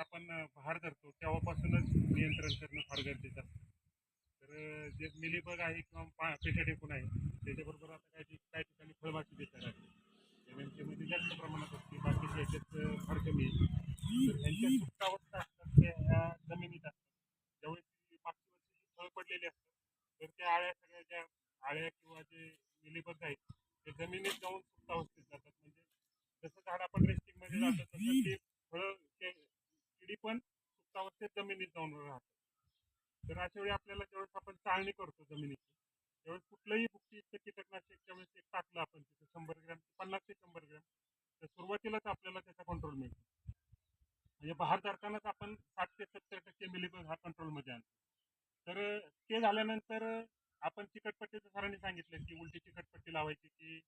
आपण भार धरतो तेव्हापासूनच नियंत्रण करणं फार गरजेचं असतं. तर जे मिलीबग आहे किंवा पा- पेट्या टेकून आहे त्याच्याबरोबर आता काही काही ठिकाणी फळबाची बेकार आहे. जमिनीमध्ये जास्त प्रमाणात असते बाकीच्या याच्यात फार कमी आहे. तर ह्यांच्या सुप्तावस्था असतात त्या ह्या जमिनीत असतात. ज्यावेळी ती मागच्या वर्षी फळ पडलेली असतात तर त्या आळ्या सगळ्या ज्या आळ्या किंवा जे मिलीबग आहेत ते जमिनीत जाऊन सुप्तावस्थेत जातात. म्हणजे जसं झाड आपण रेस्टिंगमध्ये जातो तसं ते फळं ते किडी पण सुप्तावस्थेत जमिनीत जाऊन राहतात तर अशा वेळी आपल्याला ज्यावेळेस आपण चाळणी करतो जमिनीची त्यावेळेस कुठलंही बुक्तीयुक्त कीटकनाशक त्यावेळेस एक टाकलं आपण तिथे शंभर ग्रॅम पन्नास ते शंभर ग्रॅम तर सुरुवातीलाच आपल्याला त्याचा कंट्रोल मिळतो. म्हणजे बाहेर जातानाच आपण साठ ते सत्तर टक्के मिलीबग हा कंट्रोलमध्ये आणतो. तर ते झाल्यानंतर आपण चिकटपट्टीचं सरांनी सांगितलं की उलटी चिकटपट्टी लावायची की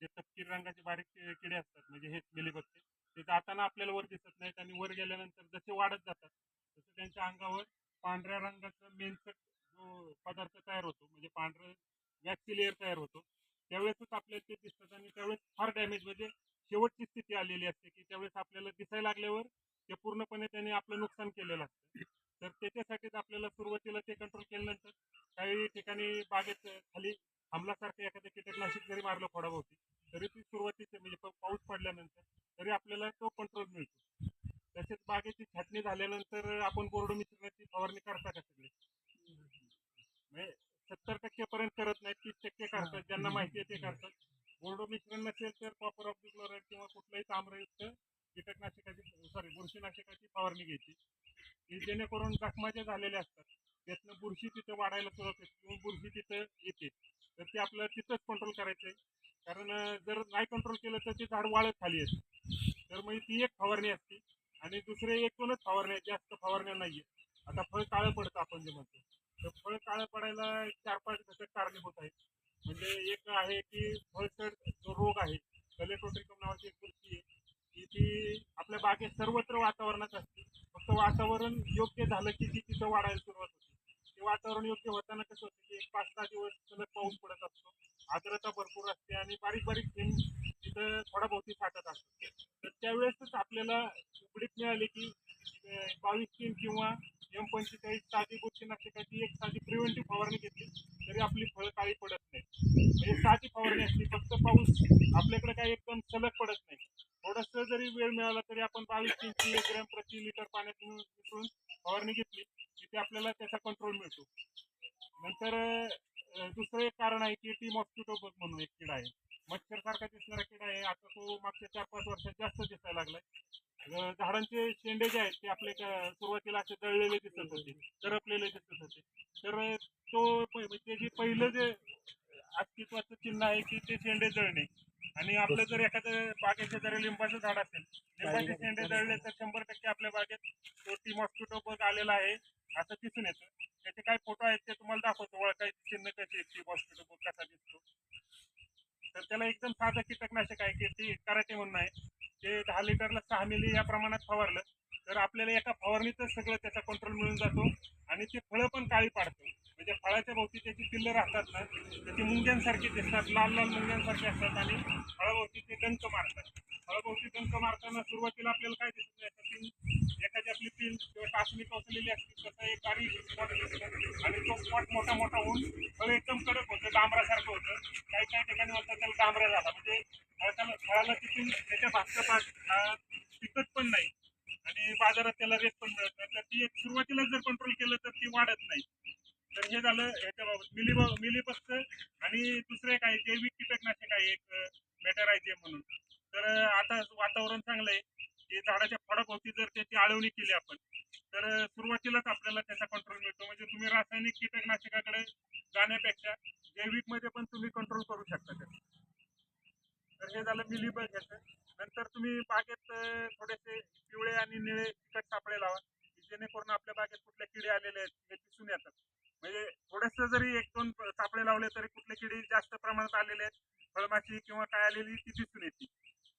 जे तपकीर रंगाचे बारीक किडे असतात म्हणजे हेच मिलीबगचे ते जाताना आपल्याला वर दिसत नाहीत आणि वर गेल्यानंतर जसे वाढत जातात तसं त्यांच्या अंगावर पांढऱ्या रंगाचं मेनसट जो पदार्थ तयार होतो म्हणजे पांढरं वॅक्सी लेअर तयार होतो त्यावेळेसच आपल्याला ते दिसतात आणि त्यावेळेस फार डॅमेज म्हणजे शेवटची स्थिती आलेली असते की त्यावेळेस आपल्याला दिसायला लागल्यावर ते पूर्णपणे त्याने आपलं नुकसान केलेलं असतं. तर त्याच्यासाठीच आपल्याला सुरुवातीला ते कंट्रोल केल्यानंतर काही ठिकाणी बागेत खाली हमलासारखं एखादं कीटकनाशक जरी मारलं खोडाभोवती तरी ती सुरुवातीचे म्हणजे पाऊस पडल्यानंतर तरी आपल्याला तो कंट्रोल मिळतो. तसेच बागेची छाटणी झाल्यानंतर आपण बोर्ड मिश्रणाची फवारणी करता का सगळे? म्हणजे सत्तर टक्के पर्यंत करत नाही तीस टक्के करतात. ज्यांना माहिती आहे ते करतात. बोर्ड मिश्रण नसेल तर कॉपर ऑफ क्लोराईड किंवा कुठलंही ताम्रयुक्त कीटकनाशकाची सॉरी बुरशीनाशकाची फवारणी घ्यायची. की जेणेकरून जखमा ज्या झालेल्या असतात त्यातनं बुरशी तिथं वाढायला सुरुवात होते. किंवा बुरशी तिथं येते. तर ते आपल्याला तिथंच कंट्रोल करायचं आहे. कारण जर नाही कंट्रोल केलं तर ते झाड वाळत खाली येतं. तर मग ती एक फवारणी असते आणि दुसरे एक दोनच फवारण्या जास्त फवारण्या नाही आहेत आता फळ काळं पडतं आपण जे म्हणतो. तर फळ काळं पडायला चार पाच घटक कारणीभूत आहेत. म्हणजे एक आहे की फळसड जो रोग आहे कलेटोट्रिकम नावाची एक गोष्टी आहे की ती आपल्या बागेत सर्वत्र वातावरणात असते. फक्त वातावरण योग्य झालं की ती तिथं वाढायला सुरुवात होते. ते वातावरण योग्य होताना कसं होतं की एक पाच सहा दिवस सलग पाऊस पडत असतो. आर्द्रता भरपूर असते आणि बारीक बारीक थेंब तिथं थोडाभोवती साठत असतो. तर त्यावेळेसच आपल्याला उघडीत मिळाली की बावीस तीन किंवा एम पंचेचाळीस साधी गोष्टी बुरशीनाशकाची एक साधी प्रिव्हेंटिव्ह फवारणी घेतली तरी आपली फळं काळी पडत नाही. म्हणजे साधी फवारणी असली फक्त पाऊस आपल्याकडे काही एकदम सलग पडत नाही. थोडंसं जरी वेळ मिळाला तरी आपण बावीस तीनशे एक ग्रॅम प्रति लिटर पाण्यात मिळून मिसळून फवारणी घेतली तिथे आपल्याला त्याचा कंट्रोल मिळतो. नंतर दुसरं एक कारण आहे की टी मॉस्किटो बग म्हणून एक किडा आहे. मच्छर सारखा दिसणारा किडा आहे. आता तो मागच्या चार पाच वर्षात जास्त दिसायला लागलाय. झाडांचे शेंडे जे आहेत ते आपले सुरुवातीला असे दळलेले दिसत होते करपलेले दिसत होते. तर तो म्हणजे जे पहिलं जे अस्तित्वाचं चिन्ह आहे की ते शेंडे जळणे. आणि आपलं जर एखादं बागेचं जर लिंबाचं झाड असेल लिंबाचे शेंडे जळले तर शंभर टक्के आपल्या बागेत तो टी मॉस्किटो बग आलेला आहे. असं दिसून येतं. त्याचे काय फोटो आहेत ते तुम्हाला दाखवतो. ओळखायचे चिन्ह कसे आहेत टी कसा दिसतो. तर त्याला एकदम साधं कीटकनाशक आहे की ते कराटे म्हणून आहे. ते दहा लिटरला सहा मिली या प्रमाणात फवारलं. तर आपल्याला एका फवारणीतच सगळं त्याचा कंट्रोल मिळून जातो. आणि ते फळं पण काळी पाडतो. म्हणजे फळाच्या भोवती त्याची पिल्लं राहतात ना त्याची मुंग्यांसारखी दिसतात. लाल लाल मुंग्यांसारखे असतात आणि फळाभोवती ते डंक मारतात. फळाभोवती डंक मारताना सुरुवातीला आपल्याला काय दिसत नाही एखादी आपली पिन किंवा टाचणी टोचलेली असते तसं एक बारीक स्पॉट दिसतो आणि तो स्पॉट मोठा मोठा होऊन फळ एकदम कडक होतं डांबरासारखं होतं. काही काही ठिकाणी म्हणतात त्याला डांबरा झाला. म्हणजे फळाला फळाला तिथून त्याच्या भागचा भाग पिकत पण नाही. आणि बाजारात त्याला रेट पण मिळत नाही. तर ती एक सुरुवातीला जर कंट्रोल केलं तर ती वाढत नाही. तर हे झालं ह्याच्याबाबत मिली मिलीबगच आणि दुसरं एक आहे जैविक कीटकनाशक आहे एक मेटरायझे म्हणून. तर आता वातावरण चांगलं आहे. की झाडाच्या फळाभोवती जर त्याची आळवणी केली आपण तर सुरुवातीलाच आपल्याला त्याचा कंट्रोल मिळतो. म्हणजे तुम्ही रासायनिक कीटकनाशकाकडे जाण्यापेक्षा जैविकमध्ये पण तुम्ही कंट्रोल करू शकता त्याचं. तर हे झालं मिलीबग ह्याचं नंतर तुम्ही बागेत थोडेसे पिवळे आणि निळे तिखट सापळे लावा जेणेकरून आपल्या बागेत कुठले किडे आलेले आहेत हे दिसून येतात. म्हणजे थोडस जरी एक दोन सापळे लावले तरी कुठले किडे जास्त प्रमाणात आलेले आहेत फळमाशी किंवा काय आलेली ती दिसून येते.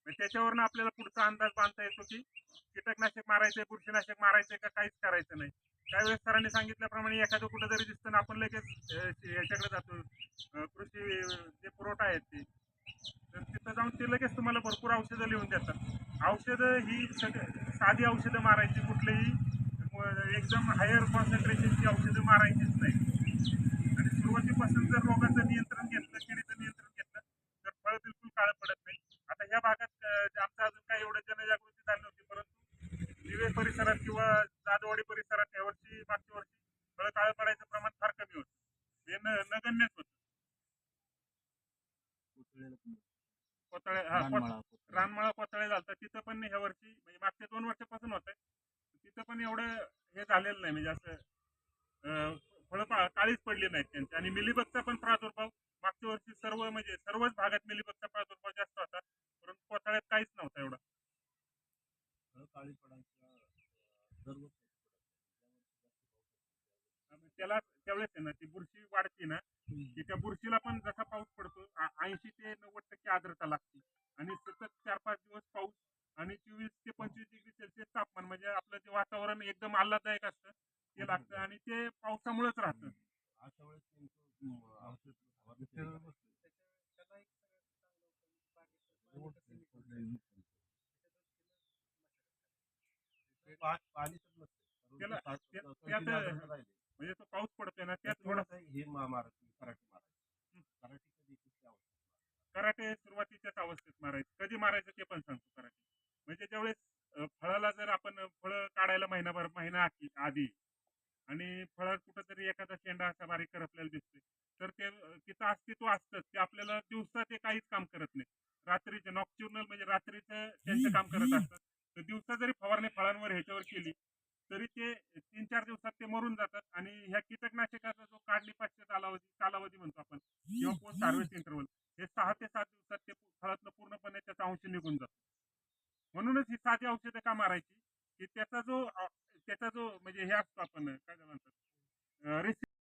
म्हणजे त्याच्यावरनं आपल्याला पुढचा अंदाज बांधता येतो की कीटकनाशक मारायचंय बुरशीनाशक मारायचंय का काहीच करायचं नाही. त्यावेळेस सरांनी सांगितल्याप्रमाणे एखादं कुठं जरी दिसतं ना आपण लगेच याच्याकडे जातो. कृषी जे पुरवठा आहेत ते. तर तिथं जाऊन ते लगेच तुम्हाला भरपूर औषधं लिहून देतात. औषधं ही सग साधी औषधं मारायची कुठलेही एकदम हायर कॉन्सन्ट्रेशनची औषधं मारायची नाही आणि सुरुवातीपासून जर रोगाचं नियंत्रण घेतलं किडीचं नियंत्रण घेतलं तर फळ बिलकुल काळं पडत नाही आता ह्या भागात अं, आमचं अजून काही एवढं जनजागृती झाली नव्हती परंतु दिवे परिसरात किंवा जाधववाडी यावर्षी मागच्या वर्षी फळं काळं पडायचं प्रमाण फार कमी होतं. हे नगण्यच होतं. कोतळे हा रानमाळा कोतळे. झालता. तिथं पण ह्या वर्षी म्हणजे मागच्या दोन वर्षापासून होत तिथं पण एवढं हे झालेलं नाही. म्हणजे असं फळं काळीच पडली नाहीत त्यांची. आणि मिलीबगचा पण प्रादुर्भाव मागच्या वर्षी सर्व म्हणजे सर्वच भागात मिलीबगचा प्रादुर्भाव जास्त होता. परंतु कोतळ्यात काहीच नव्हता एवढा. आणि त्याला त्यावेळेस आहे ना ती बुरशी वाढते ना की त्या बुरशीला पण जसा पाऊस पडतो ऐंशी ते नव्वद टक्के आर्द्रता लागते. आणि सतत चार पाच दिवस पाऊस आणि चोवीस ते पंचवीस डिग्री सेल्सिअस तापमान म्हणजे आपलं जे वातावरण एकदम आल्हाददायक असतं ते लागतं आणि ते पावसामुळेच राहतं. त्याला- त्या- त्यात- म्हणजे तो पाऊस पडतोय ना त्यात थोडं हे महाराष्ट्र कराटे महाराष्ट्र कराटे सुरुवातीच्याच अवस्थेत मारायचं. कधी मारायचं ते पण सांगतो कराटे. म्हणजे ज्यावेळेस फळाला जर आपण फळं काढायला महिनाभर महिना आधी आणि फळात कुठंतरी एखादा शेंडा असा बारीक करपलेला दिसतोय तर ते तिचं अस्तित्व असतंच. ते आपल्याला दिवसा ते काहीच काम करत नाही रात्रीचे नॉक्च्युनल म्हणजे रात्रीचं त्यांचं काम करत असतात. तर दिवसा जरी फवारणी फळांवर ह्याच्यावर केली तरी ते तीन चार दिवसात ते मरून जातात आणि ह्या कीटकनाशकाचा जो काढणी पाचशे कालावधी कालावधी म्हणतो आपण किंवा पोस्ट हार्वेस्ट इंटरवल हे सहा ते सात दिवसात ते फळातलं पूर्णपणे त्याचा अंश निघून जातो. म्हणूनच ही साधी औषधं का मारायची? की त्याचा जो त्याचा जो म्हणजे हे असतो आपण काय म्हणतात?